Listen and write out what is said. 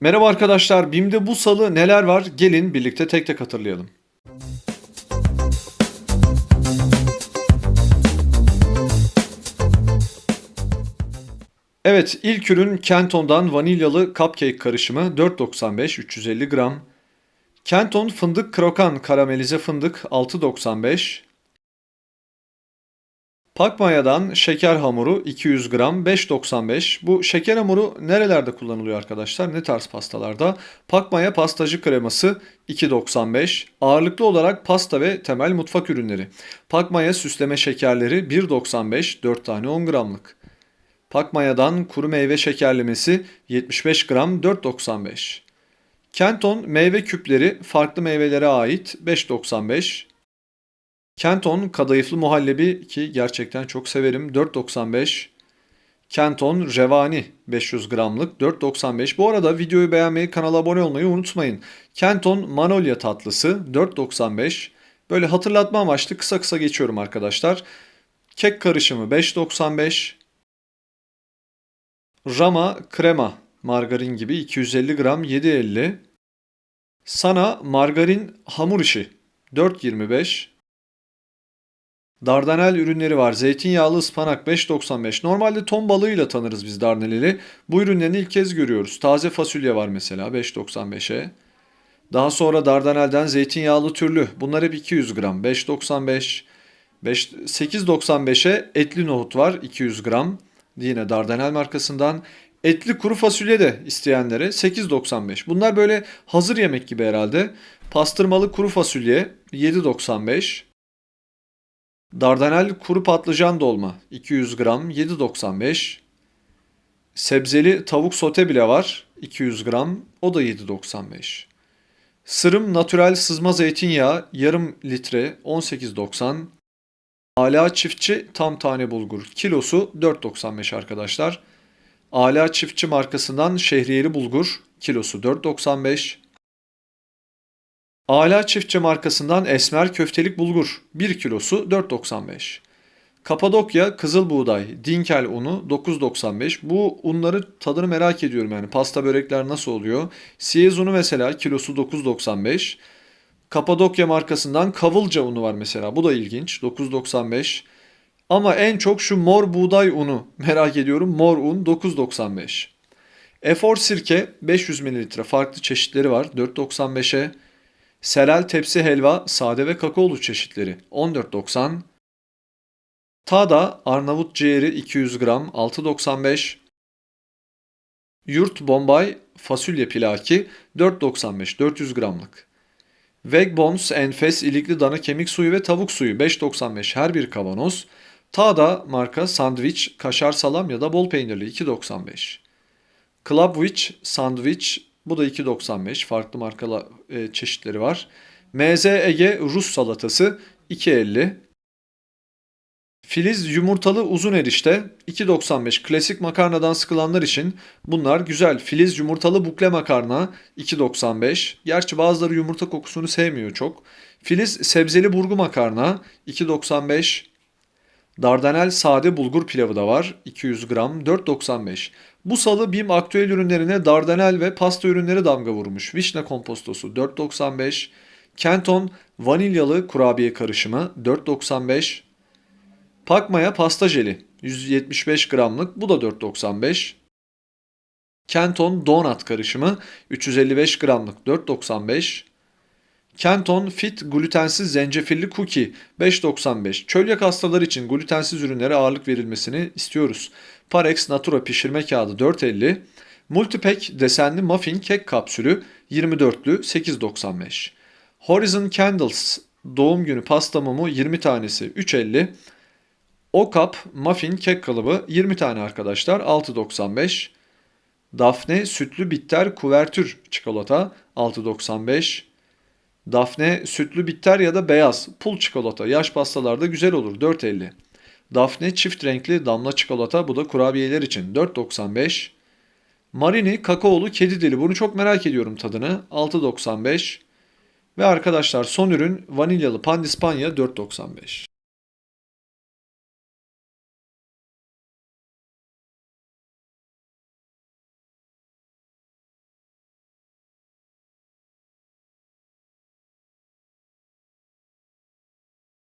Merhaba arkadaşlar, BİM'de bu salı neler var? Gelin birlikte tek tek hatırlayalım. Evet, ilk ürün Kenton'dan vanilyalı cupcake karışımı 4.95 350 gram. Kenton fındık krokan karamelize fındık 6.95. Pakmaya'dan şeker hamuru 200 gram 5.95. Bu şeker hamuru nerelerde kullanılıyor arkadaşlar? Ne tarz pastalarda? Pakmaya pastacı kreması 2.95. Ağırlıklı olarak pasta ve temel mutfak ürünleri. Pakmaya süsleme şekerleri 1.95 4 tane 10 gramlık. Pakmaya'dan kuru meyve şekerlemesi 75 gram 4.95. Kenton meyve küpleri farklı meyvelere ait 5.95. Kenton kadayıflı muhallebi ki gerçekten çok severim 4.95. Kenton revani 500 gramlık 4.95. Bu arada videoyu beğenmeyi, kanala abone olmayı unutmayın. Kenton manolya tatlısı 4.95. Böyle hatırlatma amaçlı kısa kısa geçiyorum arkadaşlar. Kek karışımı 5.95. Rama krema margarin gibi 250 gram 7.50. Sana margarin hamur işi 4.25. Dardanel ürünleri var. Zeytinyağlı ıspanak 5.95. Normalde ton balığıyla tanırız biz dardaneli. Bu ürünlerini ilk kez görüyoruz. Taze fasulye var mesela 5.95'e. Daha sonra dardanelden zeytinyağlı türlü. Bunlar hep 200 gram 5.95. 5 8.95'e etli nohut var 200 gram. Yine dardanel markasından. Etli kuru fasulye de isteyenlere 8.95. Bunlar böyle hazır yemek gibi herhalde. Pastırmalı kuru fasulye 7.95. Dardanel kuru patlıcan dolma 200 gram 7.95. Sebzeli tavuk sote bile var 200 gram o da 7.95. Sırım natürel sızma zeytinyağı yarım litre 18.90. Ala çiftçi tam tane bulgur kilosu 4.95 arkadaşlar. Ala çiftçi markasından şehriyeli bulgur kilosu 4.95. Ala çiftçi markasından esmer köftelik bulgur 1 kilosu 4.95. Kapadokya kızıl buğday dinkel unu 9.95. Bu unları tadını merak ediyorum yani pasta börekler nasıl oluyor? Siyez unu mesela kilosu 9.95. Kapadokya markasından kavılca unu var mesela bu da ilginç 9.95. Ama en çok şu mor buğday unu merak ediyorum mor un 9.95. Efor sirke 500 ml farklı çeşitleri var 4.95'e. Serel tepsi helva sade ve kakaolu çeşitleri 14.90. Tada Arnavut ciğeri 200 gram 6.95. Yurt Bombay fasulye pilaki 4.95 400 gramlık. Vegbones enfes ilikli dana kemik suyu ve tavuk suyu 5.95 her bir kavanoz. Tada marka sandviç, kaşar salam ya da bol peynirli 2.95. Clubwich sandviç bu da 2.95 farklı markalı e, çeşitleri var. MZ Ege Rus salatası 2.50. Filiz yumurtalı uzun erişte 2.95 klasik makarnadan sıkılanlar için bunlar güzel. Filiz yumurtalı bukle makarna 2.95. Gerçi bazıları yumurta kokusunu sevmiyor çok. Filiz sebzeli burgu makarna 2.95. Dardanel sade bulgur pilavı da var 200 gram 4.95. Bu salı BİM aktüel ürünlerine dardanel ve pasta ürünleri damga vurmuş. Vişne kompostosu 4.95. Kenton vanilyalı kurabiye karışımı 4.95. Pakmaya pasta jeli 175 gramlık bu da 4.95. Kenton donut karışımı 355 gramlık 4.95. Kenton Fit glutensiz zencefilli cookie 5.95. Çölyak hastaları için glutensiz ürünlere ağırlık verilmesini istiyoruz. Parex Natura pişirme kağıdı 4.50. Multipack desenli muffin kek kapsülü 24'lü 8.95. Horizon Candles doğum günü pasta mumu 20 tanesi 3.50. Okap muffin kek kalıbı 20 tane arkadaşlar 6.95. Daphne sütlü bitter kuvertür çikolata 6.95. Daphne sütlü bitter ya da beyaz pul çikolata yaş pastalarda güzel olur 4.50. Daphne çift renkli damla çikolata bu da kurabiyeler için 4.95. Marini kakaolu kedi dili bunu çok merak ediyorum tadını 6.95. Ve arkadaşlar son ürün vanilyalı pandispanya 4.95.